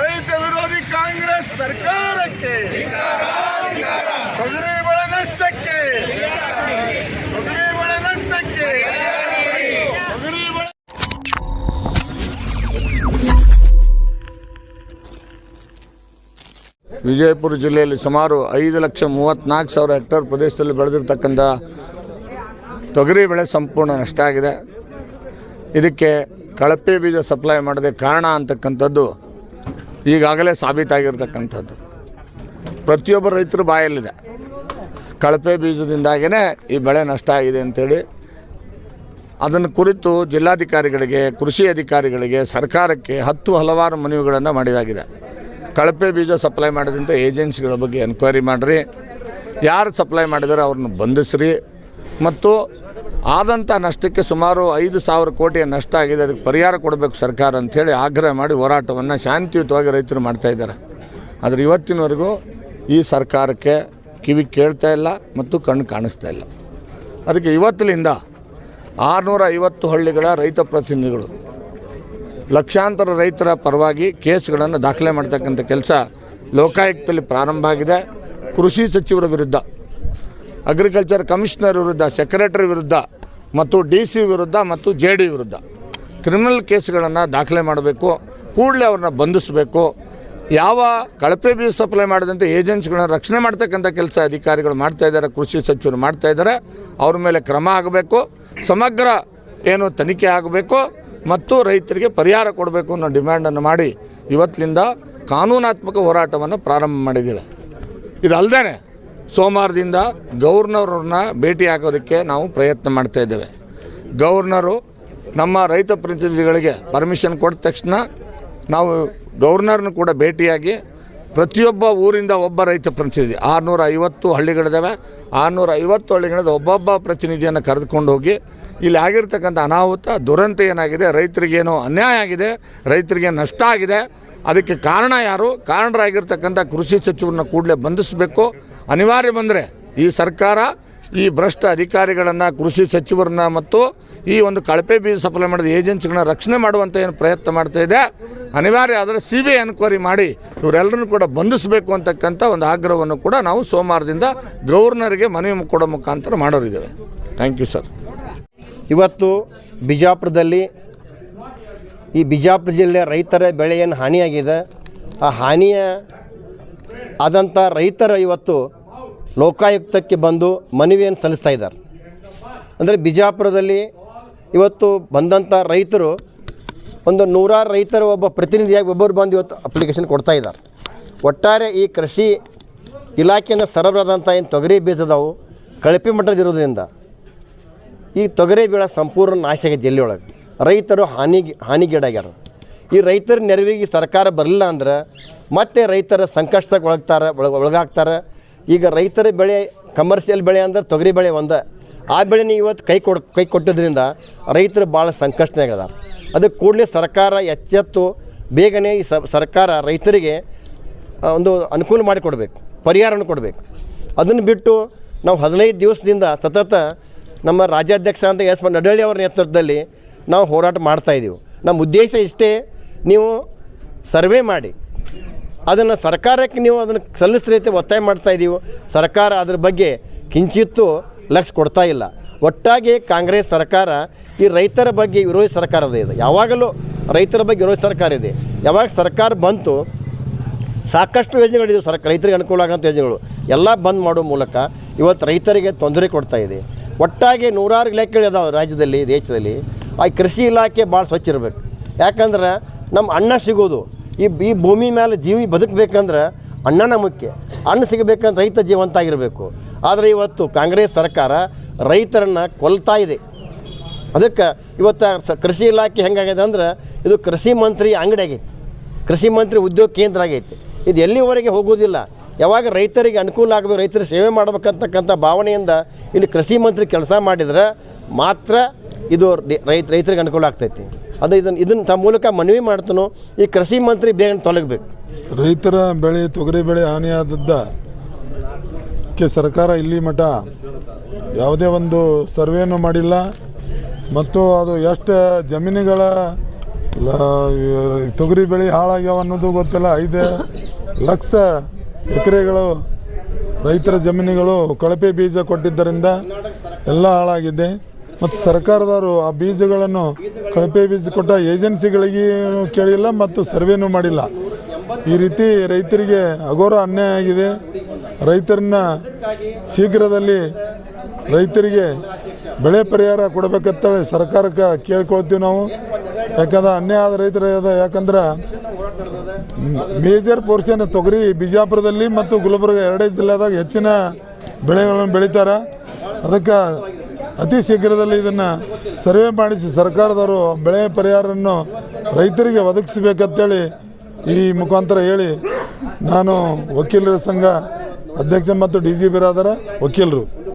ರೈತ ವಿರೋಧಿ ಕಾಂಗ್ರೆಸ್ ಸರ್ಕಾರಕ್ಕೆ, ತೊಗರಿ ಬೆಳೆ ನಷ್ಟಕ್ಕೆ, ತೊಗರಿ ಬೆಳೆ ನಷ್ಟಕ್ಕೆ ವಿಜಯಪುರ ಜಿಲ್ಲೆಯಲ್ಲಿ ಸುಮಾರು ಐದು ಲಕ್ಷ ಮೂವತ್ತ್ನಾಲ್ಕು ಸಾವಿರ ಹೆಕ್ಟೇರ್ ಪ್ರದೇಶದಲ್ಲಿ ಬೆಳೆದಿರ್ತಕ್ಕಂಥ ತೊಗರಿ ಬೆಳೆ ಸಂಪೂರ್ಣ ನಷ್ಟ ಆಗಿದೆ. ಇದಕ್ಕೆ ಕಳಪೆ ಬೀಜ ಸಪ್ಲೈ ಮಾಡದೆ ಕಾರಣ ಅಂತಕ್ಕಂಥದ್ದು ಈಗಾಗಲೇ ಸಾಬೀತಾಗಿರ್ತಕ್ಕಂಥದ್ದು. ಪ್ರತಿಯೊಬ್ಬ ರೈತರ ಬಾಯಲ್ಲಿದೆ. ಕಳಪೆ ಬೀಜದಿಂದಾಗೇ ಈ ಬೆಳೆ ನಷ್ಟ ಆಗಿದೆ ಅಂಥೇಳಿ ಅದನ್ನು ಕುರಿತು ಜಿಲ್ಲಾಧಿಕಾರಿಗಳಿಗೆ, ಕೃಷಿ ಅಧಿಕಾರಿಗಳಿಗೆ, ಸರ್ಕಾರಕ್ಕೆ ಹತ್ತು ಹಲವಾರು ಮನವಿಗಳನ್ನು ಮಾಡಿದಾಗಿದೆ. ಕಳಪೆ ಬೀಜ ಸಪ್ಲೈ ಮಾಡಿದಂಥ ಏಜೆನ್ಸಿಗಳ ಬಗ್ಗೆ ಎನ್ಕ್ವೈರಿ ಮಾಡಿರಿ. ಯಾರು ಸಪ್ಲೈ ಮಾಡಿದಾರೆ ಅವ್ರನ್ನ ಬಂಧಿಸ್ರಿ. ಮತ್ತು ಆದಂಥ ನಷ್ಟಕ್ಕೆ ಸುಮಾರು ಐದು ಸಾವಿರ ಕೋಟಿಯ ನಷ್ಟ ಆಗಿದೆ. ಅದಕ್ಕೆ ಪರಿಹಾರ ಕೊಡಬೇಕು ಸರ್ಕಾರ ಅಂಥೇಳಿ ಆಗ್ರಹ ಮಾಡಿ ಹೋರಾಟವನ್ನು ಶಾಂತಿಯುತವಾಗಿ ರೈತರು ಮಾಡ್ತಾಯಿದ್ದಾರೆ ಆದರೆ ಇವತ್ತಿನವರೆಗೂ ಈ ಸರ್ಕಾರಕ್ಕೆ ಕಿವಿ ಕೇಳ್ತಾ ಇಲ್ಲ ಮತ್ತು ಕಣ್ಣು ಕಾಣಿಸ್ತಾ ಇಲ್ಲ. ಅದಕ್ಕೆ ಇವತ್ತಿನಿಂದ ಆರುನೂರ ಐವತ್ತು ಹಳ್ಳಿಗಳ ರೈತ ಪ್ರತಿನಿಧಿಗಳು, ಲಕ್ಷಾಂತರ ರೈತರ ಪರವಾಗಿ ಕೇಸ್ಗಳನ್ನು ದಾಖಲೆ ಮಾಡ್ತಕ್ಕಂಥ ಕೆಲಸ ಲೋಕಾಯುಕ್ತದಲ್ಲಿ ಪ್ರಾರಂಭ ಆಗಿದೆ. ಕೃಷಿ ಸಚಿವರ ವಿರುದ್ಧ ಅಗ್ರಿಕಲ್ಚರ್ ಕಮಿಷನರ್ ವಿರುದ್ಧ, ಸೆಕ್ರೆಟರಿ ವಿರುದ್ಧ ಮತ್ತು ಡಿ ಸಿ ವಿರುದ್ಧ ಮತ್ತು ಜೆ ಡಿ ವಿರುದ್ಧ ಕ್ರಿಮಿನಲ್ ಕೇಸ್ಗಳನ್ನು ದಾಖಲೆ ಮಾಡಬೇಕು, ಕೂಡಲೇ ಅವ್ರನ್ನ ಬಂಧಿಸಬೇಕು. ಯಾವ ಕಳಪೆ ಬೀಜ ಸಪ್ಲೈ ಮಾಡಿದಂಥ ಏಜೆನ್ಸಿಗಳನ್ನ ರಕ್ಷಣೆ ಮಾಡ್ತಕ್ಕಂಥ ಕೆಲಸ ಅಧಿಕಾರಿಗಳು ಮಾಡ್ತಾಯಿದ್ದಾರೆ ಕೃಷಿ ಸಚಿವರು ಮಾಡ್ತಾಯಿದ್ದಾರೆ ಅವ್ರ ಮೇಲೆ ಕ್ರಮ ಆಗಬೇಕು, ಸಮಗ್ರ ಏನು ತನಿಖೆ ಆಗಬೇಕು ಮತ್ತು ರೈತರಿಗೆ ಪರಿಹಾರ ಕೊಡಬೇಕು ಅನ್ನೋ ಡಿಮ್ಯಾಂಡನ್ನು ಮಾಡಿ ಇವತ್ತಿನಿಂದ ಕಾನೂನಾತ್ಮಕ ಹೋರಾಟವನ್ನು ಪ್ರಾರಂಭ ಮಾಡಿದ್ದೀರ. ಇದಲ್ದೇ ಸೋಮವಾರದಿಂದ ಗೌರ್ನರನ್ನ ಭೇಟಿ ಹಾಕೋದಕ್ಕೆ ನಾವು ಪ್ರಯತ್ನ ಮಾಡ್ತಾ ಇದ್ದೇವೆ. ಗೌರ್ನರು ನಮ್ಮ ರೈತ ಪ್ರತಿನಿಧಿಗಳಿಗೆ ಪರ್ಮಿಷನ್ ಕೊಟ್ಟ ತಕ್ಷಣ ನಾವು ಗೌರ್ನರ್ನ ಕೂಡ ಭೇಟಿಯಾಗಿ ಪ್ರತಿಯೊಬ್ಬ ಊರಿಂದ ಒಬ್ಬ ರೈತ ಪ್ರತಿನಿಧಿ ಆರುನೂರ ಐವತ್ತು ಹಳ್ಳಿಗಳಿದ್ದಾವೆ ಆರುನೂರ ಐವತ್ತು ಹಳ್ಳಿಗಳಿಂದ ಒಬ್ಬೊಬ್ಬ ಪ್ರತಿನಿಧಿಯನ್ನು ಕರೆದುಕೊಂಡು ಹೋಗಿ ಇಲ್ಲಿ ಆಗಿರ್ತಕ್ಕಂಥ ಅನಾಹುತ ದುರಂತ ಏನಾಗಿದೆ? ರೈತರಿಗೇನು ಅನ್ಯಾಯ ಆಗಿದೆ? ರೈತರಿಗೆ ನಷ್ಟ ಆಗಿದೆ? ಅದಕ್ಕೆ ಕಾರಣ ಯಾರು? ಕಾರಣರಾಗಿರ್ತಕ್ಕಂಥ ಕೃಷಿ ಸಚಿವರನ್ನ ಕೂಡಲೇ ಬಂಧಿಸಬೇಕು. ಅನಿವಾರ್ಯ ಬಂದರೆ ಈ ಸರ್ಕಾರ ಈ ಭ್ರಷ್ಟ ಅಧಿಕಾರಿಗಳನ್ನು, ಕೃಷಿ ಸಚಿವರನ್ನ ಮತ್ತು ಈ ಒಂದು ಕಳಪೆ ಬೀಜ ಸಪ್ಲೈ ಮಾಡಿದ ಏಜೆನ್ಸಿಗಳನ್ನ ರಕ್ಷಣೆ ಮಾಡುವಂಥ ಏನು ಪ್ರಯತ್ನ ಮಾಡ್ತಾ ಇದೆ. ಅನಿವಾರ್ಯ ಆದರೆ ಸಿ ಬಿ ಐ ಎನ್ಕ್ವೈರಿ ಮಾಡಿ ಇವರೆಲ್ಲರನ್ನು ಕೂಡ ಬಂಧಿಸಬೇಕು ಅಂತಕ್ಕಂಥ ಒಂದು ಆಗ್ರಹವನ್ನು ಕೂಡ ನಾವು ಸೋಮವಾರದಿಂದ ಗವರ್ನರ್ಗೆ ಮನವಿ ಕೊಡೋ ಮುಖಾಂತರ ಮಾಡೋರಿದ್ದೇವೆ. Thank you sir. ಇವತ್ತು ಬಿಜಾಪುರದಲ್ಲಿ ಈ ಬಿಜಾಪುರ ಜಿಲ್ಲೆಯ ರೈತರ ಬೆಳೆ ಏನು ಹಾನಿಯಾಗಿದೆ. ಆ ಹಾನಿಯ ಆದಂಥ ರೈತರ ಇವತ್ತು ಲೋಕಾಯುಕ್ತಕ್ಕೆ ಬಂದು ಮನವಿಯನ್ನು ಸಲ್ಲಿಸ್ತಾ ಇದ್ದಾರೆ. ಅಂದರೆ ಬಿಜಾಪುರದಲ್ಲಿ ಇವತ್ತು ಬಂದಂಥ ರೈತರು ಒಂದು ನೂರಾರು ರೈತರು ಒಬ್ಬ ಪ್ರತಿನಿಧಿಯಾಗಿ ಒಬ್ಬರು ಬಂದು ಇವತ್ತು ಅಪ್ಲಿಕೇಶನ್ ಕೊಡ್ತಾ ಇದ್ದಾರೆ. ಒಟ್ಟಾರೆ ಈ ಕೃಷಿ ಇಲಾಖೆಯಿಂದ ಸರಬರಾದಂಥ ಏನು ತೊಗರಿ ಬೀಜದವು ಕಳಪೆ ಮಟ್ಟದಿರೋದ್ರಿಂದ ಈ ತೊಗರಿ ಬೆಳೆ ಸಂಪೂರ್ಣ ನಾಶ ಆಗೈತೆ ಜಿಲ್ಲೆಯೊಳಗೆ. ರೈತರು ಹಾನಿ, ಹಾನಿಗೀಡಾಗ್ಯಾರ. ಈ ರೈತರ ನೆರವಿಗೆ ಸರ್ಕಾರ ಬರಲಿಲ್ಲ ಅಂದ್ರೆ ಮತ್ತೆ ರೈತರ ಸಂಕಷ್ಟಕ್ಕೆ ಒಳಗ್ತಾರೆ, ಒಳಗ, ಒಳಗಾಗ್ತಾರೆ. ಈಗ ರೈತರ ಬೆಳೆ ಕಮರ್ಷಿಯಲ್ ಬೆಳೆ ಅಂದ್ರೆ ತೊಗರಿ ಬೆಳೆ ಒಂದು. ಆ ಬೆಳೆನ ಇವತ್ತು ಕೈ ಕೊಡ್, ಕೈ ಕೊಟ್ಟಿದ್ರಿಂದ ರೈತರು ಭಾಳ ಸಂಕಷ್ಟನಾಗ ಅದಾರ ಅದಕ್ಕೆ ಕೂಡಲೇ ಸರ್ಕಾರ ಎಚ್ಚೆತ್ತು ಬೇಗನೆ ಈ ಸರ್ಕಾರ ರೈತರಿಗೆ ಒಂದು ಅನುಕೂಲ ಮಾಡಿಕೊಡ್ಬೇಕು, ಪರಿಹಾರವನ್ನು ಕೊಡಬೇಕು. ಅದನ್ನು ಬಿಟ್ಟು ನಾವು ಹದಿನೈದು ದಿವಸದಿಂದ ಸತತ ನಮ್ಮ ರಾಜ್ಯಾಧ್ಯಕ್ಷ ಅಂತ ಎಸ್ ನಡಳ್ಳಿ ಅವರ ನೇತೃತ್ವದಲ್ಲಿ ನಾವು ಹೋರಾಟ ಮಾಡ್ತಾಯಿದ್ದೀವಿ ನಮ್ಮ ಉದ್ದೇಶ ಇಷ್ಟೇ, ನೀವು ಸರ್ವೆ ಮಾಡಿ. ಅದನ್ನು ಸರ್ಕಾರಕ್ಕೆ ನೀವು ಅದನ್ನು ಸಲ್ಲಿಸ್ರೀತಿ ಒತ್ತಾಯ ಮಾಡ್ತಾ ಇದ್ದೀವಿ. ಸರ್ಕಾರ ಅದ್ರ ಬಗ್ಗೆ ಕಿಂಚಿತ್ತೂ ಲಕ್ಷ ಕೊಡ್ತಾ ಇಲ್ಲ. ಒಟ್ಟಾಗಿ ಕಾಂಗ್ರೆಸ್ ಸರ್ಕಾರ ಈ ರೈತರ ಬಗ್ಗೆ ವಿರೋಧಿ ಸರ್ಕಾರದ ಇದೆ. ಯಾವಾಗಲೂ ರೈತರ ಬಗ್ಗೆ ವಿರೋಧಿ ಸರ್ಕಾರ ಇದೆ. ಯಾವಾಗ ಸರ್ಕಾರ ಬಂತು, ಸಾಕಷ್ಟು ಯೋಜನೆಗಳಿದ್ದವು ಸರ್, ರೈತರಿಗೆ ಅನುಕೂಲ ಆಗೋಂಥ ಯೋಜನೆಗಳು. ಎಲ್ಲ ಬಂದ್ ಮಾಡೋ ಮೂಲಕ ಇವತ್ತು ರೈತರಿಗೆ ತೊಂದರೆ ಕೊಡ್ತಾ ಇದೆ. ಒಟ್ಟಾಗಿ ನೂರಾರು ಇಲಾಖೆಗಳು ಇದಾವೆ ರಾಜ್ಯದಲ್ಲಿ, ದೇಶದಲ್ಲಿ. ಆ ಕೃಷಿ ಇಲಾಖೆ ಭಾಳ ಸ್ವಚ್ಛ ಇರಬೇಕು. ಯಾಕಂದ್ರೆ ನಮ್ಮ ಅಣ್ಣ ಸಿಗೋದು. ಈ ಈ ಭೂಮಿ ಮೇಲೆ ಜೀವಿ ಬದುಕಬೇಕಂದ್ರೆ ಅಣ್ಣನ ಮುಖ್ಯ. ಅಣ್ಣ ಸಿಗಬೇಕಂದ್ರೆ ರೈತ ಜೀವಂತ ಆಗಿರಬೇಕು. ಆದರೆ ಇವತ್ತು ಕಾಂಗ್ರೆಸ್ ಸರ್ಕಾರ ರೈತರನ್ನು ಕೊಲ್ತಾ ಇದೆ. ಅದಕ್ಕೆ ಇವತ್ತು ಕೃಷಿ ಇಲಾಖೆ ಹೆಂಗಾಗಿದೆ ಅಂದ್ರೆ ಇದು ಕೃಷಿ ಮಂತ್ರಿ ಅಂಗಡಿ ಆಗೈತೆ. ಕೃಷಿ ಮಂತ್ರಿ ಉದ್ಯೋಗ ಕೇಂದ್ರ ಆಗೈತೆ. ಇದು ಎಲ್ಲಿವರೆಗೆ ಹೋಗೋದಿಲ್ಲ ಯಾವಾಗ ರೈತರಿಗೆ ಅನುಕೂಲ ಆಗಬೇಕು, ರೈತರ ಸೇವೆ ಮಾಡ್ಬೇಕಂತಕ್ಕಂಥ ಭಾವನೆಯಿಂದ ಇಲ್ಲಿ ಕೃಷಿ ಮಂತ್ರಿ ಕೆಲಸ ಮಾಡಿದರೆ ಮಾತ್ರ ಇದು ರೈತ, ರೈತರಿಗೆ ಅನುಕೂಲ ಆಗ್ತೈತಿ. ಅದು ಇದನ್ನು ಇದನ್ನು ತಮ್ಮ ಮೂಲಕ ಮನವಿ ಮಾಡ್ತಾನೋ, ಈ ಕೃಷಿ ಮಂತ್ರಿ ಬೇಗ ತೊಲಗಬೇಕು. ರೈತರ ಬೆಳೆ, ತೊಗರಿ ಬೆಳೆ ಹಾನಿಯಾದದ್ದ ಕ್ಕೆ ಸರ್ಕಾರ ಇಲ್ಲಿ ಮಠ ಯಾವುದೇ ಒಂದು ಸರ್ವೆಯನ್ನು ಮಾಡಿಲ್ಲ. ಮತ್ತು ಅದು ಎಷ್ಟು ಜಮೀನುಗಳ ತೊಗರಿ ಬೆಳೆ ಹಾಳಾಗ್ಯಾವ ಅನ್ನೋದು ಗೊತ್ತಿಲ್ಲ. ಐದು ಲಕ್ಷ ಎಕರೆಗಳು ರೈತರ ಜಮೀನುಗಳು ಕಳಪೆ ಬೀಜ ಕೊಟ್ಟಿದ್ದರಿಂದ ಎಲ್ಲ ಹಾಳಾಗಿದೆ. ಮತ್ತು ಸರ್ಕಾರದವರು ಆ ಬೀಜಗಳನ್ನು ಕಳಪೆ ಬೀಜ ಕೊಟ್ಟ ಏಜೆನ್ಸಿಗಳಿಗೆ ಕೇಳಿಲ್ಲ ಮತ್ತು ಸರ್ವೇನೂ ಮಾಡಿಲ್ಲ. ಈ ರೀತಿ ರೈತರಿಗೆ ಅಘೋರ ಅನ್ಯಾಯ ಆಗಿದೆ. ರೈತರನ್ನ ಶೀಘ್ರದಲ್ಲಿ ರೈತರಿಗೆ ಬೆಳೆ ಪರಿಹಾರ ಕೊಡಬೇಕಂತೇಳಿ ಸರ್ಕಾರಕ್ಕೆ ಕೇಳ್ಕೊಳ್ತೀವಿ ನಾವು. ಯಾಕಂದ್ರೆ ಅನ್ಯಾಯ ಆದ ರೈತರ ಯಾಕಂದ್ರೆ ಮೇಜರ್ ಪೋರ್ಷನ್ ತೊಗರಿ ಬಿಜಾಪುರದಲ್ಲಿ ಮತ್ತು ಗುಲ್ಬರ್ಗ ಎರಡೇ ಜಿಲ್ಲೆದಾಗ ಹೆಚ್ಚಿನ ಬೆಳೆಗಳನ್ನು ಬೆಳೀತಾರೆ. ಅದಕ್ಕೆ ಅತಿ ಶೀಘ್ರದಲ್ಲಿ ಇದನ್ನು ಸರ್ವೆ ಮಾಡಿಸಿ ಸರ್ಕಾರದವರು ಬೆಳೆ ಪರಿಹಾರವನ್ನು ರೈತರಿಗೆ ಒದಗಿಸಬೇಕಂತೇಳಿ ಈ ಮುಖಾಂತರ ಹೇಳಿ ನಾನು ವಕೀಲರ ಸಂಘ ಅಧ್ಯಕ್ಷ ಮತ್ತು ಡಿ ಜಿ ಬಿರಾದರ ವಕೀಲರು.